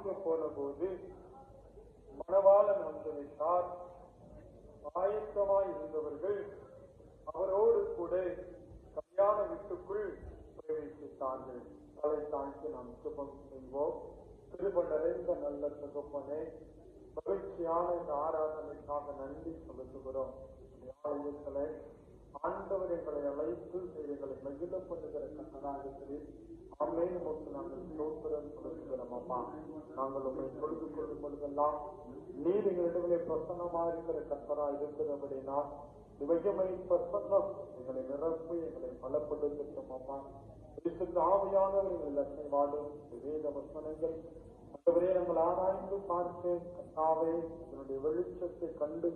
வாங்க போன போது மணவாளன் வந்துவிட்டார் ஆயத்தமாய் இருந்தவர்கள் அவரோடு கூட கல்யாண வீட்டுக்குள் பிரவேசித்தார்கள். தலை தாழ்த்தி நாம் சுபம் செய்வோம். திரும்ப நிறைந்த நல்ல சுகப்பனே மகிழ்ச்சியான இந்த ஆராதனைக்காக நன்றி செலுத்துகிறோம். ஆலயங்களை ஆண்டவர் எங்களை அழைத்து எங்களை மகிழப்படுகிற பண்ணுகிற கட்டணாகத்தில் அம்மே நமக்கு நாங்கள் ஸ்தோத்திரம் செலுத்துகிறோம் அப்பா நாங்கள் உங்களை பொழுது கொள்ளும் பொழுதெல்லாம் நீர் எங்களிடமே பிரசன்னமாக இருக்கிற கத்தரா இருக்கிறபடினா இவையமை பிரசன்னம் எங்களை நிரப்பு எங்களை பலப்படுத்தட்டும் அப்பா பரிசுத்த ஆவியானவர் எங்கள் அசைவாடும் வேத வசனங்கள் ஆண்டவரே நாங்கள் ஆராய்ந்து பார்த்து கத்தாவே என்னுடைய வெளிச்சத்தை கண்டு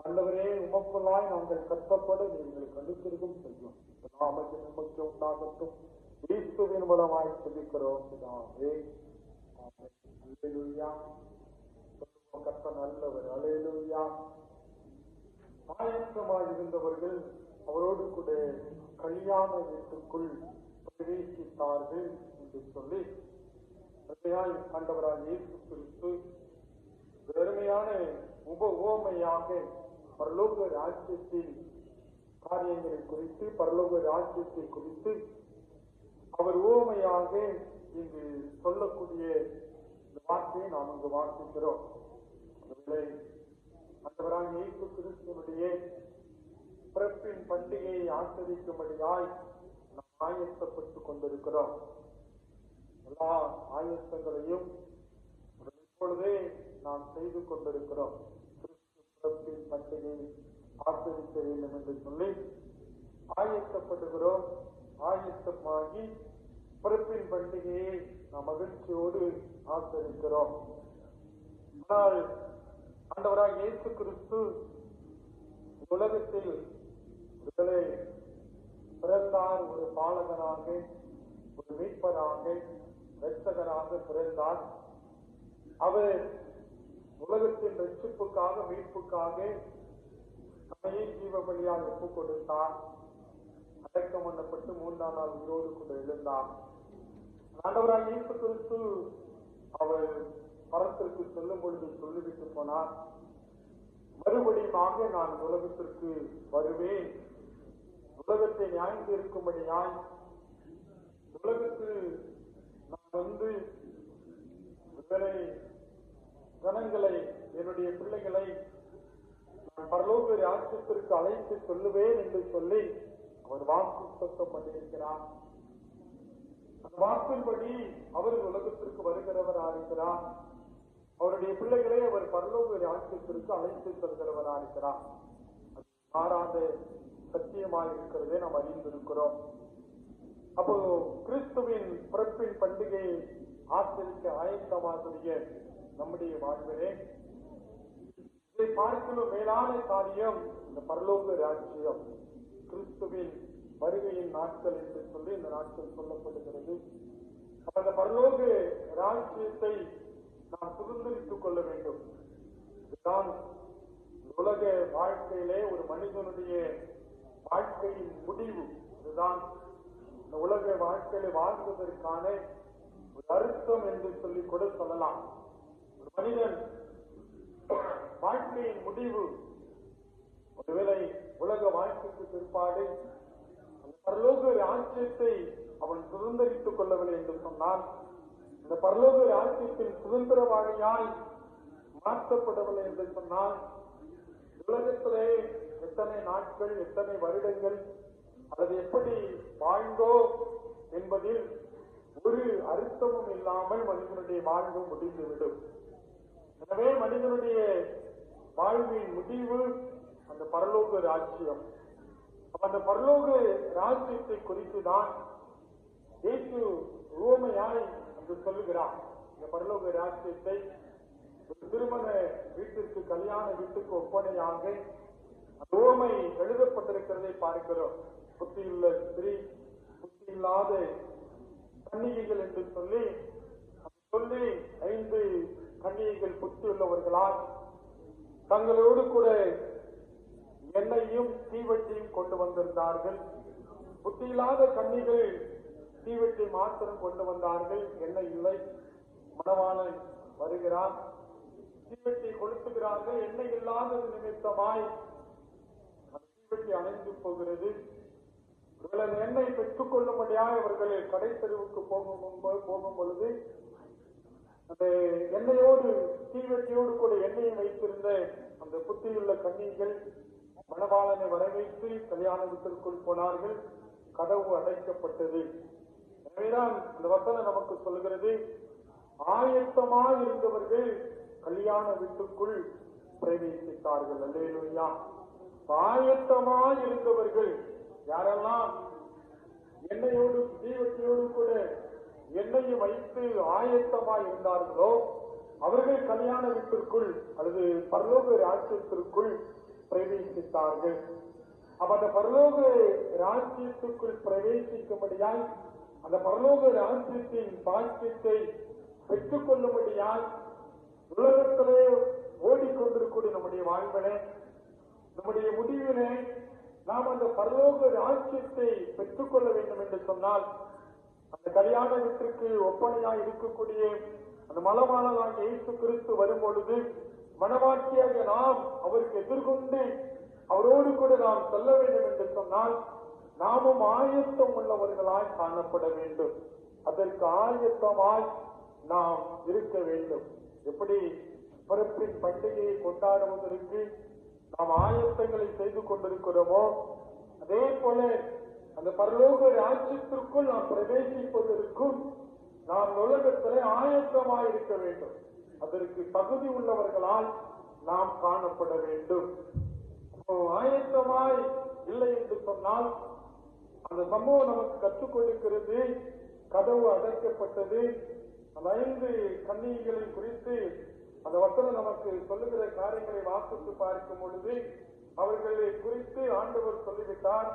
ஆண்டவரே உமக்குள்ளாய் நாங்கள் கட்டப்பட நீங்கள் கண்டுத்திருக்கும் செய்யும் நாமக்கு நமக்கு உண்டாகட்டும். கிறிஸ்துவின் மூலமாய் சொல்லிக்கிறோம் பிதாவே. ஆமென். அல்லேலூயா. கர்த்தர் நல்லவர். அலேலுயா ஆயத்தமாய் இருந்தவர்கள் அவரோடு கூட கல்யாண வீட்டுக்குள் பிரவேசித்தார்கள் என்று சொல்லி அருமையாய் ஆண்டவராக இயேசு கிறிஸ்து வெறுமையான உப ஓமையாக பரலோக ராஜ்யத்தின் காரியங்களை குறித்து பரலோக ராஜ்யத்தை குறித்து அவர் உவமையாக இங்கு சொல்லக்கூடிய வார்த்தையை நாம் இங்கு வாசிக்கிறோம். ஒருவேளை இயேசு கிறிஸ்துவனுடைய பிறப்பின் பண்டிகையை ஆச்சரிக்கும்படியாய் நாம் ஆயத்தப்பட்டுக் கொண்டிருக்கிறோம். எல்லா ஆயத்தங்களையும் இப்பொழுதே நாம் செய்து கொண்டிருக்கிறோம். கிறிஸ்து பிறப்பின் பண்டிகையை ஆச்சரிக்க வேண்டும் என்று சொல்லி ஆயத்தப்படுகிறோம். ஆயத்தமாகி பிறப்பின் பண்டிகையை நாம் மகிழ்ச்சியோடு ஆச்சரிக்கிறோம் ஆனால் ஆண்டவராக இயேசு கிறிஸ்து உலகத்தில் விடுதலை பிறந்தார் ஒரு பாலகனாக ஒரு மீட்பராக ரட்சகராக பிறந்தார். அவர் உலகத்தின் ரட்சிப்புக்காக மீட்புக்காக தம்மையே ஜீவ பலியாக ஒப்புக் கொடுத்தார் அடக்கம் பண்ணப்பட்டு மூன்றாம் நாள் உயிரோடு கூட எழுந்தான். ஆண்டவராக இயேசு கிறிஸ்து அவர் பரத்திற்கு செல்லும் பொழுது சொல்லிவிட்டு போனார் மறுபடியுமாக நான் உலகத்திற்கு வருவேன். உலகத்தை நியாயம் இருக்கும்படியாய் உலகத்தில் நான் வந்து இவரை ஜனங்களை என்னுடைய பிள்ளைகளை நான் பரலோக ராஜ்யத்திற்கு அழைத்து சொல்லுவேன் என்று சொல்லி அவர் வாக்கு சத்தம் பண்ணியிருக்கிறார். அந்த வாக்கின்படி அவர் உலகத்திற்கு வருகிறவராக இருக்கிறார் அவருடைய பிள்ளைகளை அவர் பரலோக ராஜ்யத்திற்கு அழைத்து செல்கிறவராக இருக்கிறார் அது மாறாத சத்தியமாக இருக்கிறதே நாம் அறிந்திருக்கிறோம். அப்போ கிறிஸ்துவின் பிறப்பின் பண்டிகையை ஆச்சரிக்க ஆயத்தமாகிய நம்முடைய வாழ்விலே இதை பார்க்கணும் மேலான காரியம் இந்த பரலோக ராஜ்யம். கிறிஸ்துவின் வருகையின் நாட்கள் என்று சொல்லி இந்த நாட்கள் சொல்லப்படுகிறது. அந்த பரலோக ராஜ்யத்தை நாம் சுதந்திரித்துக் கொள்ள வேண்டும். இதுதான் உலக வாழ்க்கையிலே ஒரு மனிதனுடைய வாழ்க்கையின் முடிவு. இதுதான் இந்த உலக வாழ்க்கையில வாழ்வதற்கான ஒரு அர்த்தம் என்று சொல்லி கூட சொல்லலாம். ஒரு மனிதன் வாழ்க்கையின் முடிவு ஒருவேளை உலக வாழ்க்கைக்கு பிற்பாடு பரலோக ராஜ்யத்தை அவன் சுதந்திரித்துக் கொள்ளவில்லை என்று சொன்னால் இந்த பரலோக ராஜ்யத்தின் சுதந்திரவாதியாய் மாற்றப்படவில்லை என்று சொன்னால் உலகத்திலே எத்தனை நாட்கள் எத்தனை வருடங்கள் அல்லது எப்படி வாழ்ந்தோ என்பதில் ஒரு அர்த்தமும் இல்லாமல் மனிதனுடைய வாழ்வு முடிந்துவிடும். எனவே மனிதனுடைய வாழ்வின் முடிவு அந்த பரலோக ராஜ்யம். அந்த பரலோக ராஜ்யத்தை குறித்துதான் இயேசு ரோமையாய் என்று சொல்லுகிறார். இந்த பரலோக ராஜ்யத்தை ஒரு திருமண வீட்டிற்கு கல்யாண வீட்டுக்கு ஒப்பனையாக ரோமை எழுதப்பட்டிருக்கிறதை பார்க்கிறோம். புத்தியுள்ள ஸ்திரீ புத்தி இல்லாத கன்னிகைகள் என்று சொல்லி சொல்லி ஐந்து கன்னிகைகள் புத்தியுள்ளவர்களால் தங்களோடு கூட எண்ணெயும் தீவட்டியும் கொண்டு வந்திருந்தார்கள். புத்தியில்லாத கண்ணிகள் தீவட்டி மாத்திரம் கொண்டு வந்தார்கள். எண்ணெய் இல்லை. மணவாளன் வருகிறார் தீவெட்டி கொளுத்துகிறார்கள். எண்ணெய் இல்லாதது நிமித்தமாய் அந்த தீவெட்டி அணைந்து போகிறது. ஒருவேளை எண்ணெய் பெற்றுக் கொள்ளும்படியாக இவர்கள் கடை தெருவுக்கு போகும் போகும் பொழுது அந்த எண்ணெயோடு தீவெட்டியோடு கூட எண்ணெயை வைத்திருந்த அந்த புத்தியுள்ள கன்னிகள் மணவாளனை வரவேற்று கல்யாண வீட்டிற்குள் போனார்கள். கதவு அடைக்கப்பட்டது. எனவேதான் அந்த வசனம் நமக்கு சொல்கிறது ஆயத்தமாய் இருந்தவர்கள் கல்யாண வீட்டுக்குள் பிரவேசித்தார்கள். அல்லேலூயா. ஆயத்தமாய் இருந்தவர்கள் யாரெல்லாம்? எண்ணெயோடு தீவட்டியோடு கூட எண்ணெயை வைத்து ஆயத்தமாய் இருந்தார்களோ அவர்கள் கல்யாண வீட்டிற்குள் அல்லது பரலோக ராஜ்யத்திற்குள் பிரவேசித்தார்கள். அப்ப அந்த பரலோக ராஜ்யத்துக்குள் பிரவேசிக்கும்படியால் அந்த பரலோக ராஜ்யத்தின் பாக்கியத்தை பெற்றுக் கொள்ளும்படியால் உலகத்திலே ஓடிக்கொண்டிருக்கூடிய நம்முடைய வாழ்விலே நம்முடைய முடிவிலே நாம் அந்த பரலோக ராஜ்யத்தை பெற்றுக்கொள்ள வேண்டும் என்று சொன்னால் அந்த கல்யாண வீட்டிற்கு ஒப்பனையாய் இருக்கக்கூடிய அந்த மலமானதாக இயேசு கிறிஸ்து வரும் பொழுது மனவாட்சியாக நாம் அவருக்கு எதிர்கொண்டு அவரோடு கூட நாம் செல்ல வேண்டும் என்று சொன்னால் நாமும் ஆயத்தம் உள்ளவர்களாய் காணப்பட வேண்டும். அதற்கு ஆயத்தமாய் நாம் இருக்க வேண்டும். எப்படி? பிறப்பின் பண்டிகையை கொண்டாடுவதற்கு நாம் ஆயத்தங்களை செய்து கொண்டிருக்கிறோமோ? அதே போல அந்த பரலோக ராஜ்யத்திற்குள் நாம் பிரவேசிப்பதற்கும் நாம் உலகத்திலே ஆயத்தமாய் இருக்க வேண்டும். அதற்கு தகுதி உள்ளவர்களால் நாம் காணப்பட வேண்டும். ஆயத்தமாய் இல்லை என்று சொன்னால் அந்த சம்பவம் நமக்கு கற்றுக் கொடுக்கிறது. கதவு அடைக்கப்பட்டது. அந்த ஐந்து கன்னிகளை குறித்து அந்த வசனம் நமக்கு சொல்லுகிற காரியங்களை வாசித்து பார்க்கும் பொழுது அவர்களை குறித்து ஆண்டவர் சொல்லிவிட்டார்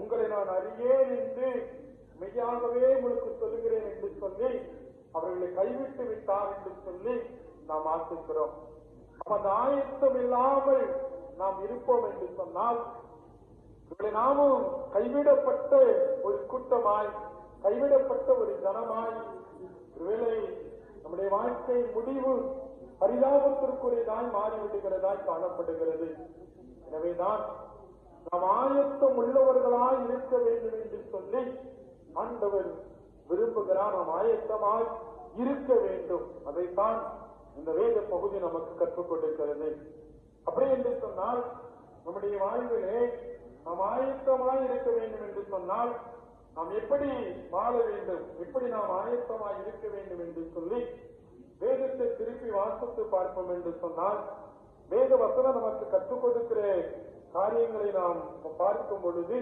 உங்களை நான் அறியேன் என்று மெய்யாகவே உங்களுக்கு சொல்லுகிறேன் என்று சொல்லி அவர்களை கைவிட்டு விட்டார் என்று சொல்லி நாம் ஆசிக்கிறோம். அப்ப அந்த ஆயத்தம் இல்லாமல் நாம் இருப்போம் என்று சொன்னால் இவர்களை நாமும் கைவிடப்பட்ட ஒரு கூட்டமாய் கைவிடப்பட்ட ஒரு ஜனமாய் ஒருவேளை நம்முடைய வாழ்க்கை முடிவு பரிதாபத்திற்குரியதாய் மாறிவிடுகிறதாய் காணப்படுகிறது. எனவேதான் நாம் ஆயத்தம் உள்ளவர்களாய் இருக்க வேண்டும் என்று சொல்லி ஆண்டவர் விரும்புகிறான் நாம் ஆயத்தமாய் இருக்க வேண்டும். அதைத்தான் இந்த வேத பகுதி நமக்கு கற்றுக் கொடுக்கிறது. அப்படி என்று சொன்னால் நம்முடைய வாழ்விலே நாம் ஆயத்தமாய் இருக்க வேண்டும் என்று சொன்னால் நாம் எப்படி வாழ வேண்டும்? எப்படி நாம் ஆயத்தமாய் இருக்க வேண்டும் என்று சொல்லி வேதத்தை திருப்பி வாசித்து பார்ப்போம் என்று சொன்னால் வேத வசனம் நமக்கு கற்றுக் கொடுக்கிற காரியங்களை நாம் பார்க்கும் பொழுது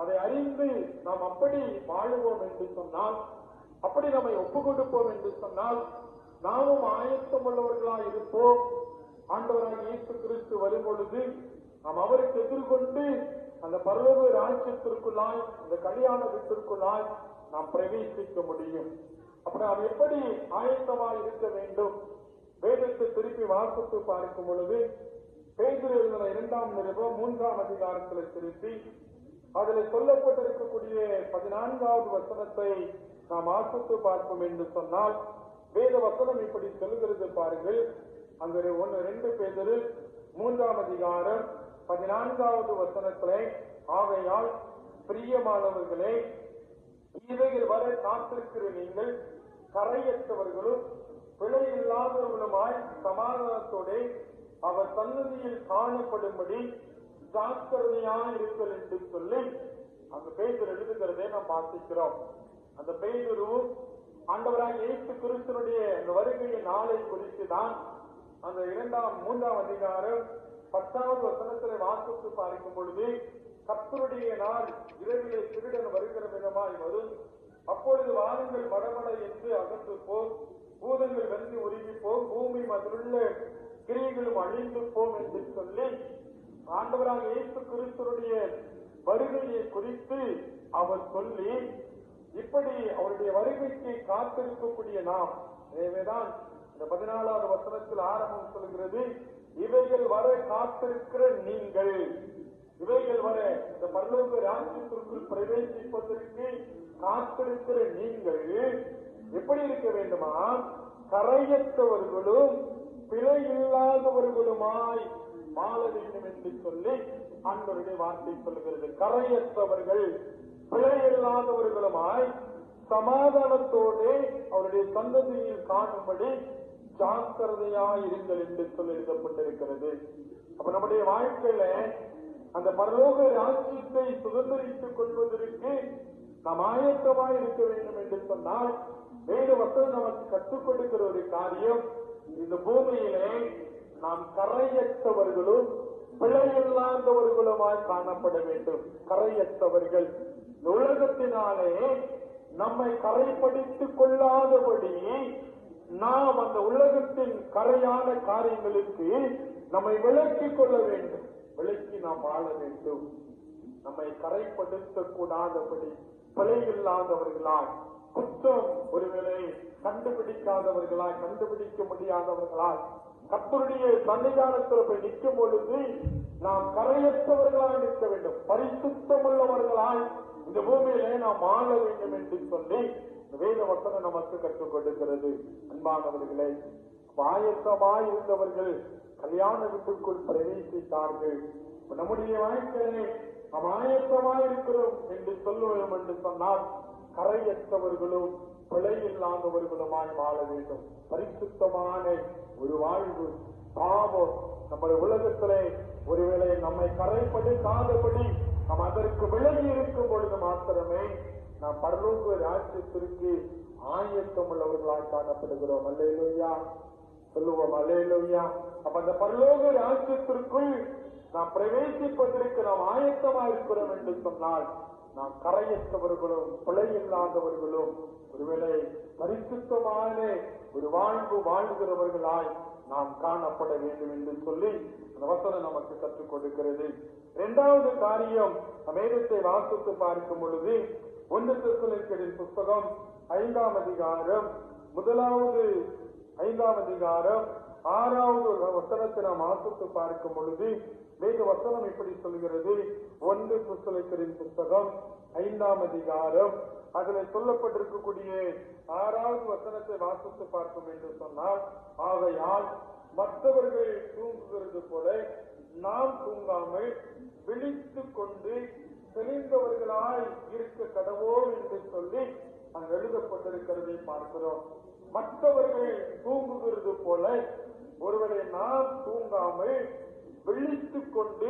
அதை அறிந்து நாம் அப்படி வாழுவோம் என்று சொன்னால் அப்படி நம்மை ஒப்பு கொடுப்போம் என்று சொன்னால் நாமும் ஆயத்தம் உள்ளவர்களாய் இருப்போம். ஆண்டவராக இயேசு கிறிஸ்து வரும் பொழுது நாம் அவருக்கு எதிர்கொண்டு அந்த பரலோக ராஜ்யத்திற்குள்ளாய் அந்த கல்யாண வீட்டிற்குள்ளாய் நாம் பிரவேசிக்க முடியும். அப்ப நாம் எப்படி ஆயத்தமாய் இருக்க வேண்டும்? வேதத்தை திருப்பி வாசித்து பார்க்கும் பொழுது பேதில் இருந்த இரண்டாம் நிருபம் மூன்றாம் அதிகாரத்தில் திருப்பி அதில் சொல்லப்பட்டிருக்கக்கூடிய பதினான்காவது வசனத்தை நாம் ஆசித்து பார்ப்போம் என்று சொன்னால் வேத வசனம் இப்படி சொல்லுகிறது பாருங்கள். அங்கு ஒன்று ரெண்டு பேரில் மூன்றாம் அதிகாரம் பதினான்காவது வசனத்திலே ஆகையால் பிரியமானவர்களே இவைகள் வர காத்திருக்கிற நீங்கள் கரையற்றவர்களும் பிழை இல்லாதவர்களுமாய் சமாதானத்தோட அவர் சன்னதியில் காணப்படும்படி ஜாக்கிரதையாக இருங்கள் என்று சொல்லி அந்த பெயர் எழுதுகிறதை நாம் வாசிக்கிறோம். அந்த பேஜரும் ஆண்டவராக இயேசு கிறிஸ்தனுடைய அந்த வருகையின் நாளை குறித்து தான் அந்த இரண்டாம் மூன்றாம் அதிகாரம் பத்தாவது வசனத்திலே வாசித்து பார்க்கும் பொழுது கத்தருடைய நாள் இரவிலே திருடன் வருகிற விதமாய் வரும். அப்பொழுது வானங்கள் மடமட என்று அகன்று போம் பூதங்கள் வந்து உருகி போம் பூமி அதிலுள்ள கிரியைகளும் அழிந்து போம் என்று ஆண்டவராக இயேசு கிறிஸ்துடைய வருகையை குறித்து அவர் சொல்லி இப்படி அவருடைய வருகைக்கு காத்திருக்கக்கூடிய நாம் எனவேதான் இந்த பதினாலாவது வசனத்தில் ஆரம்பம் சொல்கிறது இவைகள் வர காத்திருக்கிற நீங்கள். இவைகள் வர இந்த பரலோக ராஜ்யத்திற்குள் பிரவேசிப்பதற்கு காத்திருக்கிற நீங்கள். எப்படி இருக்க வேண்டுமா? கரையற்றவர்களும் பிழை இல்லாதவர்களுமாய் வாழ வேண்டும் என்று சொல்லி அன்பருடைய வார்த்தை சொல்கிறது கரையற்றவர்கள் பிழை இல்லாதவர்களுமாய் சமாதானத்தோடு அவருடைய சந்ததியில் காணும்படி ஜாக்கிரதையா இருங்கள் என்று சொல்லி எழுதப்பட்டிருக்கிறது. அப்ப நம்முடைய வாழ்க்கையில அந்த பரலோக ராஜ்யத்தை சுதந்திரித்துக் கொள்வதற்கு நாம் ஆயத்தமாய் இருக்க வேண்டும் என்று சொன்னால் வேறு மக்கள் நமக்கு கற்றுக் கொடுக்கிற ஒரு காரியம் இந்த பூமியிலே நாம் கரையற்றவர்களும் பிழையில்லாதவர்களுமாய் காணப்பட வேண்டும். கரையற்றவர்கள். உலகத்தினாலே நம்மை கரைப்படுத்திக் கொள்ளாதபடி நாம் அந்த உலகத்தின் கரையான காரியங்களுக்கு நம்மை விளக்கிக் கொள்ள வேண்டும். விலக்கி நாம் வாழ வேண்டும். நம்மை கரைப்படுத்த கூடாதபடி பிழையில்லாதவர்களாய் குற்றம் ஒருவேளை கண்டுபிடிக்காதவர்களாய் கண்டுபிடிக்க முடியாதவர்களாய் கத்தருடைய சன்னிதானத்தில் போய் நிற்கும் பொழுது நாம் கரையற்றவர்களாய் நிற்க வேண்டும். பரிசுத்தம் உள்ளவர்களாய் இந்த பூமியிலே நாம் வாழ வேண்டும் என்று சொல்லி வேத வசனம் நமக்கு கற்றுக் கொடுக்கிறது. அன்பானவர்களே பாயசமாய் இருந்தவர்கள் கல்யாண வீட்டுக்குள் பிரவேசித்தார்கள். நம்முடைய வாழ்க்கையிலே நாம் ஆயத்தமாய் இருக்கிறோம் என்று சொல்லுவோம் என்று சொன்னால் கரையற்றவர்களும் பிழை விதமாய் வாழ வேண்டும். பரிசுத்தமான ஒரு வாழ்வு. பாவம் நம்முடைய உலகத்திலே ஒருவேளை நம்மை கரைப்படுத்தாதபடி நாம் அதற்கு விலகி இருக்கும் பொழுது மாத்திரமே நாம் பரலோக ராஜ்யத்திற்கு ஆயத்தம் உள்ளவர்களாய் காணப்படுகிறோம். அல்லையா சொல்லுவோம் அல்லையா அப்ப அந்த பரலோக ராஜ்யத்திற்குள் நாம் பிரவேசிப்பதற்கு நாம் ஆயத்தமாக இருக்கிறோம் என்று சொன்னால் நாம் கரையற்றவர்களும் பிழை இல்லாதவர்களும் ஒருவேளை பரிசுத்தமான ஒரு வாழ்வு வாழ்கிறவர்களாய் நாம் காணப்பட வேண்டும் என்று சொல்லி அந்த வசனம் நமக்கு கற்றுக் கொடுக்கிறது. இரண்டாவது காரியம் அமேதத்தை வாசித்து பார்க்கும் பொழுது ஒன்று திருக்குறளின் புஸ்தகம் ஐந்தாம் அதிகாரம் முதலாவது ஐந்தாம் அதிகாரம் ஆறாவது வசனத்தை நாம் வாசித்து பார்க்கும் பொழுது வேத வசனம் இப்படி சொல்கிறது. ஒன்று புஸ்தகத்தின் புஸ்தகம் ஐந்தாம் அதிகாரம். அதுல சொல்லப்பட்டிருக்கக்கூடிய ஆறாவது வசனத்தை வாசித்து பார்க்கும் என்று சொன்னால் ஆகையால் மற்றவர்கள் தூங்குகிறது போல நாம் தூங்காமல் விழித்துக் கொண்டு தெளிந்தவர்களாய் இருக்க கடவோம் என்று சொல்லி அங்கு எழுதப்பட்டிருக்கிறதை பார்க்கிறோம். மற்றவர்கள் தூங்குகிறது போல ஒருவரை நாம் தூங்காமல் விழித்துக் கொண்டு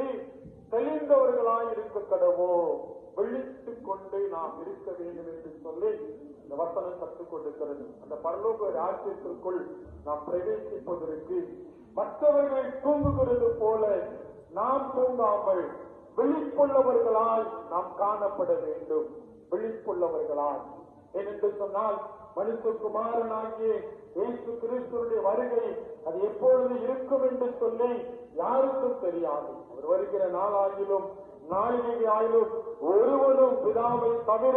தெளிந்தவர்களாய் இருக்க கடவோ? விழித்துக் கொண்டு நாம் இருக்க வேண்டும் என்று சொல்லி இந்த வசனம் கற்றுக் கொண்டிருக்கிறது. அந்த பரலோக ராஜ்யத்திற்குள் நாம் பிரவேசிப்பதற்கு மற்றவர்கள் தூங்குகிறது போல நாம் தூங்காமல் விழிப்புள்ளவர்களால் நாம் காணப்பட வேண்டும். விழிப்புள்ளவர்களால் ஏனென்று சொன்னால் மனுஷகுமாரனாகிய இயேசு கிறிஸ்துவனுடைய வருகை அது எப்பொழுது இருக்கும் என்று சொல்லி யாருக்கும் தெரியாது. அவர் வருகிற நாளாகிலும் நாளிகை ஆயிலும் ஒருவனும் பிதாவை தவிர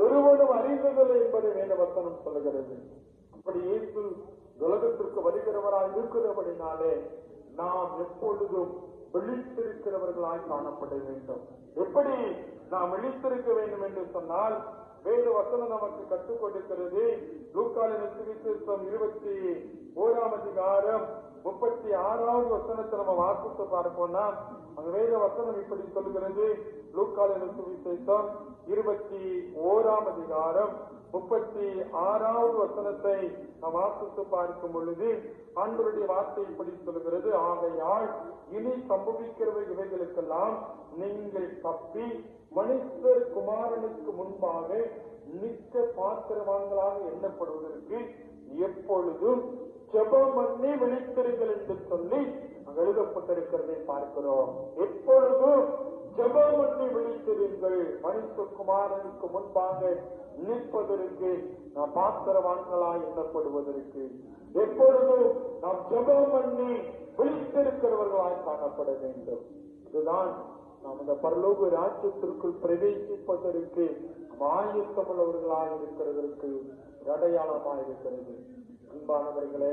ஒருவனும் அறிந்ததில்லை என்பதை வேதவசனம் சொல்லுகிறது. அப்படி இயேசு உலகத்திற்கு வருகிறவராய் இருக்கிறபடினாலே நாம் எப்பொழுதும் விழித்திருக்கிறவர்களாய் காணப்பட வேண்டும். எப்படி நாம் விழித்திருக்க வேண்டும் என்று சொன்னால் வேத வசனம் நமக்கு கற்றுக் கொடுக்கிறது லூக்காலின் சுவிசேஷம் இருபத்தி ஓராம் அதிகாரம் முப்பத்தி ஆறாவது வசனத்தை நம்ம வாசித்து பார்ப்போம்னா அந்த வேத வசனம் இப்படி சொல்கிறது. லூக்காலின் சுவிசேஷம் இருபத்தி ஓராம் அதிகாரம் முப்பத்தி ஆறாவது வசனத்தை நாம் வாசித்து பார்க்கும் பொழுது ஆண்டவருடைய வார்த்தை இப்படி சொல்கிறது ஆகையால் இனி சம்பவிக்கிற இவைகளுக்கெல்லாம் நீங்கள் தப்பி மனிதர் குமாரனுக்கு முன்பாக நிற்க பாத்திரவான்களாக எண்ணப்படுவதற்கு எப்பொழுதும் ஜெபம் பண்ணி விழித்திருங்கள் என்று சொல்லி எழுதப்பட்டிருக்கிறதை பார்க்கிறோம். எப்பொழுதும் ஜெபம் பண்ணி விழித்திருங்கள் மனுஷகுமாரனுக்கு முன்பாக நிற்பதற்கு நாம் பாத்திரவான்களாய் எண்ணப்படுவதற்கு எப்பொழுதும் நாம் ஜபம் பண்ணி விழித்திருக்கிறவர்களாய் காணப்பட வேண்டும். இதுதான் நாம் இந்த பரலோக ராஜ்யத்திற்குள் பிரவேசிப்பதற்கு நாம் ஆயத்தமுள்ளவர்களாக இருக்கிறதற்கு அடையாளமாக இருக்கிறது. அன்பானவர்களே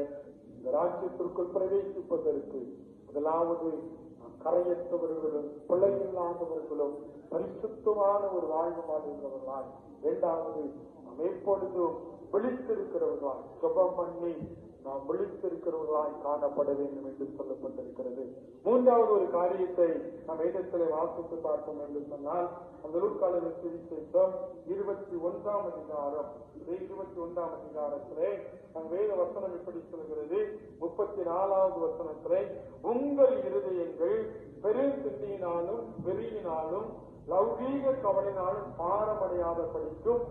இந்த ராஜ்யத்திற்குள் பிரவேசிப்பதற்கு முதலாவது நாம் கரையற்றவர்களும் பிழையில்லாதவர்களும் பரிசுத்தமான ஒரு வாழ்வு வாழ்கிறவர்களாய் இரண்டாவது நாம் எப்பொழுதும் விழித்திருக்கிறவர்களாய் சுபம் பண்ணி நாம் விழித்திருக்கிறவர்களாய் காணப்பட வேண்டும் என்று சொல்லப்பட்டிருக்கிறது. மூன்றாவது ஒரு காரியத்தை நாம் இடத்திலே வாசித்து பார்ப்போம் என்று சொன்னால் அந்த லூக்காளர் சுவிசேஷம் இருபத்தி ஒன்றாம் அதிகாரம் இருபத்தி ஒன்றாம் அதிகாரத்திலே நம் வேத வசனம் எப்படி சொல்கிறது. முப்பத்தி நாலாவது வசனத்திலே உங்கள் இருதயங்கள் பெருந்தினாலும் வெறியினாலும் லௌகீக கவலையினாலும் பாரமடையாத படிக்கும்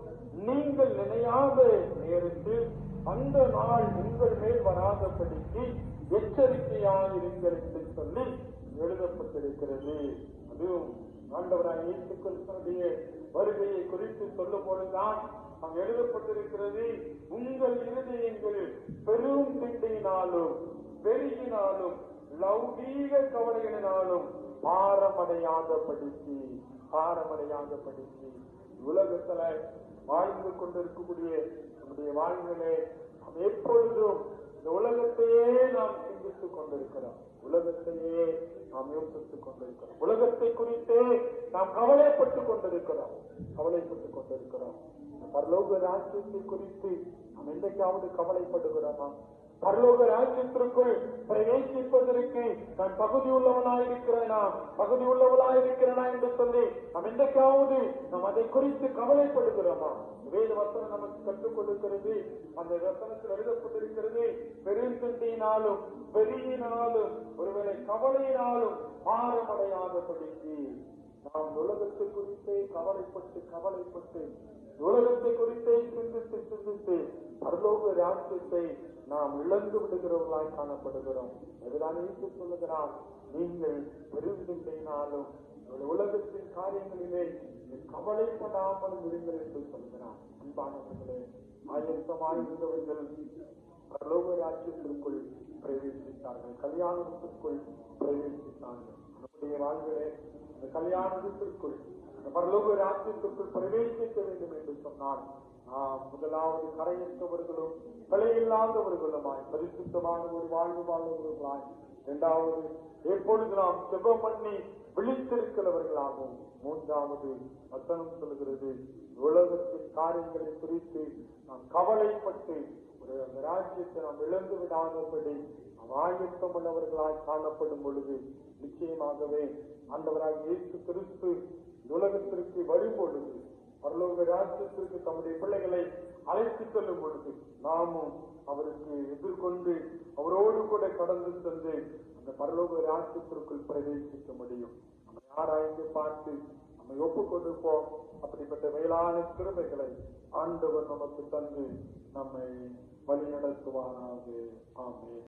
நீங்கள் நினையாத நேரத்தில் அந்த நாள் உங்கள் மேல் வராதபடிக்கு எச்சரிக்கையாயிருங்கள் என்று சொல்லி எழுதப்பட்டிருக்கிறது. அதுவும் ஆண்டவராய் இயேசு கிறிஸ்துவனுடைய வருகையை குறித்து சொல்லும் பொழுதுதான் அங்கு எழுதப்பட்டிருக்கிறது உங்கள் இருதயங்கள் பெரும் திண்டையினாலும் பெருகினாலும் லௌகீக கவலைகளினாலும் பாரமுறையாக படித்து உலகத்துல வாழ்ந்து கொண்டிருக்கக்கூடிய நம்முடைய வாழ்விலே நாம் எப்பொழுதும் இந்த உலகத்தையே நாம் சிந்தித்துக் கொண்டிருக்கிறோம். உலகத்தையே நாம் யோசித்துக் கொண்டிருக்கிறோம். உலகத்தை குறித்தே நாம் கவலைப்பட்டுக் கொண்டிருக்கிறோம். கவலைப்பட்டுக் கொண்டிருக்கிறோம். பரலோக ராஜ்யத்தை குறித்து நாம் என்றைக்காவது கவலைப்படுகிறோமா? பரலோக ராஜ்யத்திற்குள் பிரவேசிப்பதற்கு நான் பகுதி உள்ளவனாயிருக்கிறேனா பகுதி உள்ளவளாயிருக்கிறேனா என்று சொல்லி நாம் என்றைக்காவது நாம் அதை குறித்து கவலைப்படுகிறோமா? வேத வசனம் நமக்கு கற்றுக் கொடுக்கிறது. அந்த வசனத்தில் எழுதப்பட்டிருக்கிறது பெருந்தினாலும் பெரியினாலும் ஒருவேளை கவலையினாலும் மாறமடையாதபடிக்கு நாம் உலகத்தை குறித்தே கவலைப்பட்டு கவலைப்பட்டு உலகத்தை குறித்தே சிந்தித்து சிந்தித்து பரலோக ராஜ்யத்தை நாம் இழந்து விடுகிறவர்களாய் காணப்படுகிறோம். அதுதான் இயேசு சொல்லுகிறான் நீங்கள் பெருந்தினாலும் உலகத்தின் காரியங்களிலே கவலைப்படாமல் இருங்கள் என்று சொல்கிறான் அன்பானவர்களே ஆயத்தமாயிருந்தவர்கள் பரலோக ராஜ்யத்திற்குள் பிரவேசித்தார்கள். கல்யாணத்திற்குள் பிரவேசித்தார்கள். நம்முடைய வாழ்விலே இந்த கல்யாணத்திற்குள் இந்த பரலோக ராஜ்யத்திற்குள் பிரவேசிக்க வேண்டும் என்று சொன்னால் நாம் முதலாவது கரையற்றவர்களும் பிழையில்லாதவர்களுமாய் பரிசுத்தமான ஒரு வாழ்வு வாழ்வர்களாய் இரண்டாவது எப்பொழுது நாம் செபம் பண்ணி விழித்திருக்கிறவர்களாகவும் மூன்றாவது வசனம் சொல்கிறது உலகத்தின் காரியங்களை குறித்து நாம் கவலைப்பட்டு ஒரு அந்த ராஜ்யத்தை நாம் இழந்து விடாதபடி ஆயத்தம் உள்ளவர்களாய் காணப்படும் பொழுது நிச்சயமாகவே ஆண்டவராக இயேசு கிறிஸ்து உலகத்திற்கு வரும் பொழுது பரலோக ராஜ்யத்திற்கு தம்முடைய பிள்ளைகளை அழைத்து செல்லும் பொழுது நாமும் அவருக்கு எதிர்கொண்டு அவரோடு கூட கடந்து சென்று அந்த பரலோக ராஜ்யத்திற்குள் பிரவேசிக்க முடியும். நம்மை ஆராய்ந்து பார்த்து நம்மை ஒப்புக் கொடுப்போம் அப்படிப்பட்ட மேலான திறமைகளை ஆண்டவர் நமக்கு தந்து நம்மை வழிநடத்துவானாக ஆமே